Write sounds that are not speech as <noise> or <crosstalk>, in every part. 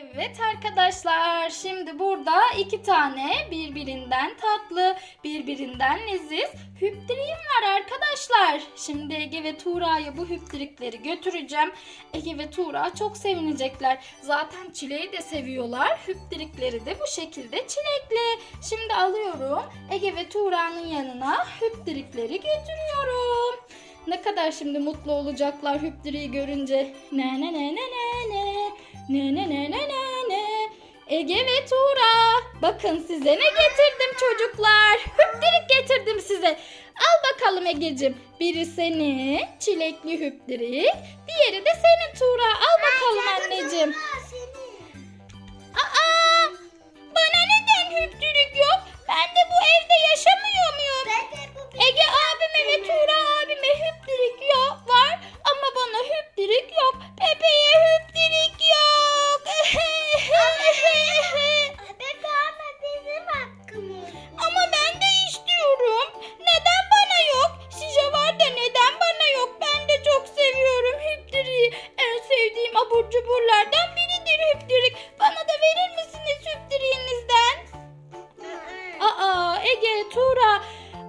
Evet arkadaşlar şimdi burada iki tane birbirinden tatlı birbirinden leziz hüptriğim var arkadaşlar. Şimdi Ege ve Tuğra'ya bu hüptrikleri götüreceğim. Ege ve Tuğra çok sevinecekler. Zaten çileği de seviyorlar. Hüptrikleri de bu şekilde çilekli. Şimdi alıyorum Ege ve Tuğra'nın yanına hüptrikleri götürüyorum. Ne kadar şimdi mutlu olacaklar hüptriği görünce. Ne ne ne ne ne ne. Ne ne ne ne ne ne. Ege ve Tuğra. Bakın size ne getirdim çocuklar. Hüptirik getirdim size. Al bakalım Egeciğim. Biri senin çilekli hüptirik. Diğeri de senin Tuğra. Al bakalım <laughs> ama ben de istiyorum. Neden bana yok? Size var da neden bana yok? Ben de çok seviyorum hüptiriği. En sevdiğim abur cuburlardan biridir hüptirik. Bana da verir misiniz hüptiriğinizden? Aa Ege, Tuğra.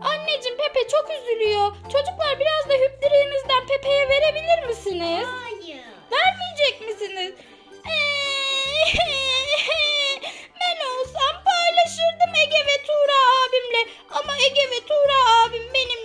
Anneciğim Pepe çok üzülüyor. Çocuklar biraz da hüptiriğinizden Pepe'ye verebilir misiniz? Ege ve Tuğra abim benimle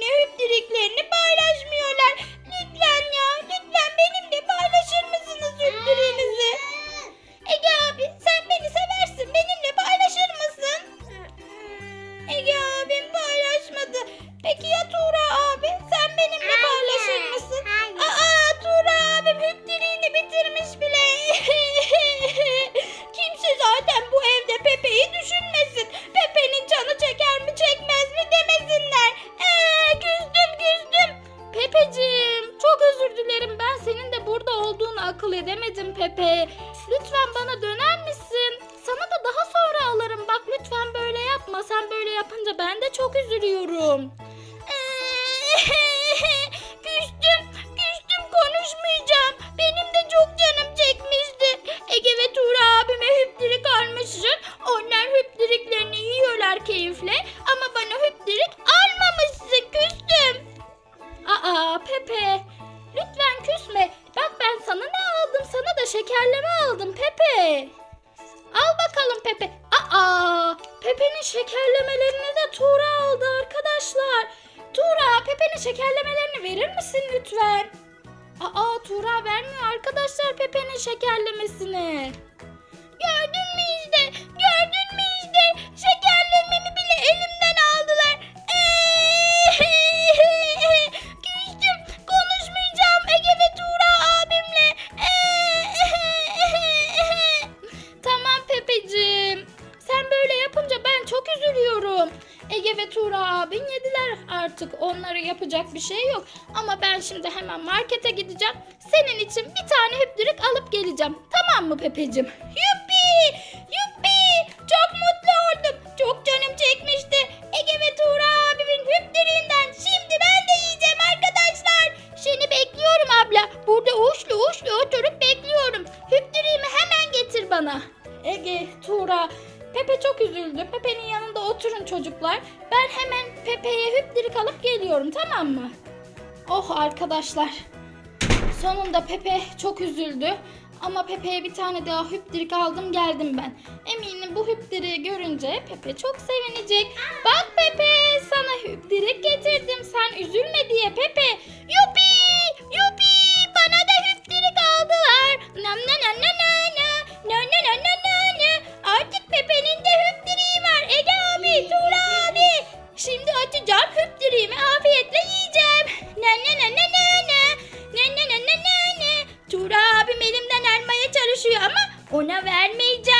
senin de burada olduğunu akıl edemedim Pepe. Lütfen bana döner misin? Sana da daha sonra alırım. Bak lütfen böyle yapma. Sen böyle yapınca ben de çok üzülüyorum. <laughs> küstüm, küstüm konuşmayacağım. Benim de çok canım çekmişti. Ege ve Tuğra abime hüptirik almışsın. Onlar hüptiriklerini yiyorlar keyifle. Ama bana hüptirik almamışsın. Küstüm. Aa Pepe. Şekerleme aldım Pepe. Al bakalım Pepe. Aa, Pepe'nin şekerlemelerini de Tuğra aldı arkadaşlar. Tuğra, Pepe'nin şekerlemelerini verir misin lütfen? Aa, Tuğra vermiyor arkadaşlar Pepe'nin şekerlemesini. Gördün Tuğra abin yediler artık. Onlara yapacak bir şey yok. Ama ben şimdi hemen markete gideceğim. Senin için bir tane hüptürük alıp geleceğim. Tamam mı Pepeciğim? Yuppi! Yuppi! Çok mutlu oldum. Çok canım çekmişti. Ege ve Tuğra abimin hüptürüğünden. Şimdi ben de yiyeceğim arkadaşlar. Seni bekliyorum abla. Burada uçlu uçlu oturup bekliyorum. Hüptürüğümü hemen getir bana. Ege, Tuğra, Pepe çok üzüldü. Pepe'nin yanında oturun çocuklar. Ben hemen Pepe'ye hüptirik alıp geliyorum tamam mı? Oh arkadaşlar. Sonunda Pepe çok üzüldü. Ama Pepe'ye bir tane daha hüptirik aldım geldim ben. Eminim bu hüptiriği görünce Pepe çok sevinecek. Bak Pepe sana hüptirik getirdim. Sen üzülme diye Pepe. Yupi! Hüptiriğimi afiyetle yiyeceğim. Na na na na na na. Na na na na na na. Tuğra abim elimden almaya çalışıyor ama ona vermeyeceğim.